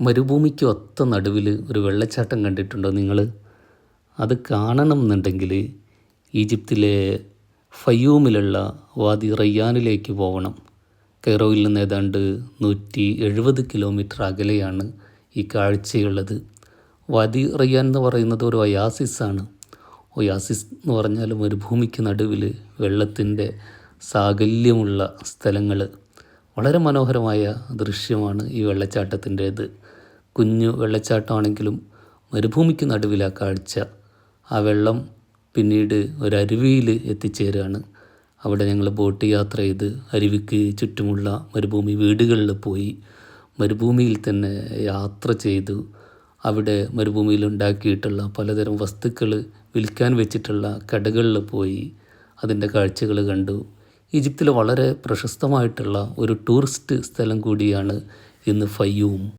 മരുഭൂമിക്ക് ഒത്ത നടുവിൽ ഒരു വെള്ളച്ചാട്ടം കണ്ടിട്ടുണ്ടോ നിങ്ങൾ അത് കാണണം എന്നുണ്ടെങ്കിൽ ഈജിപ്തിലെ ഫയ്യൂമിലുള്ള വാദി റയ്യാനിലേക്ക് പോകണം കെയ്റോയിൽ നിന്ന് ഏതാണ്ട് നൂറ്റി എഴുപത് കിലോമീറ്റർ അകലെയാണ് ഈ കാഴ്ചയുള്ളത്. വാദി റയ്യാൻ എന്ന് പറയുന്നത് ഒരു ഒയാസിസാണ് ഒയാസിസ് എന്ന് പറഞ്ഞാൽ മരുഭൂമിക്ക് നടുവിൽ വെള്ളത്തിന്റെ സാകല്യമുള്ള സ്ഥലങ്ങൾ വളരെ മനോഹരമായ ദൃശ്യമാണ് ഈ വെള്ളച്ചാട്ടത്തിന്റേത്. കുഞ്ഞു വെള്ളച്ചാട്ടമാണെങ്കിലും മരുഭൂമിക്ക് നടുവിലാ കാഴ്ച. ആ വെള്ളം പിന്നീട് ഒരരുവിയിൽ എത്തിച്ചേരുകയാണ് അവിടെ ഞങ്ങൾ ബോട്ട് യാത്ര ചെയ്ത് അരുവിക്ക് ചുറ്റുമുള്ള മരുഭൂമി വീടുകളിൽ പോയി മരുഭൂമിയിൽ തന്നെ യാത്ര ചെയ്തു. അവിടെ മരുഭൂമിയിൽ ഉണ്ടാക്കിയിട്ടുള്ള പലതരം വസ്തുക്കൾ വിൽക്കാൻ വെച്ചിട്ടുള്ള കടകളിൽ പോയി. അതിന്റെ കാഴ്ചകൾ കണ്ടു. ഈജിപ്തിലെ വളരെ പ്രശസ്തമായിട്ടുള്ള ഒരു ടൂറിസ്റ്റ് സ്ഥലം കൂടിയാണ് ഇന്ന് ഫയ്യൂം.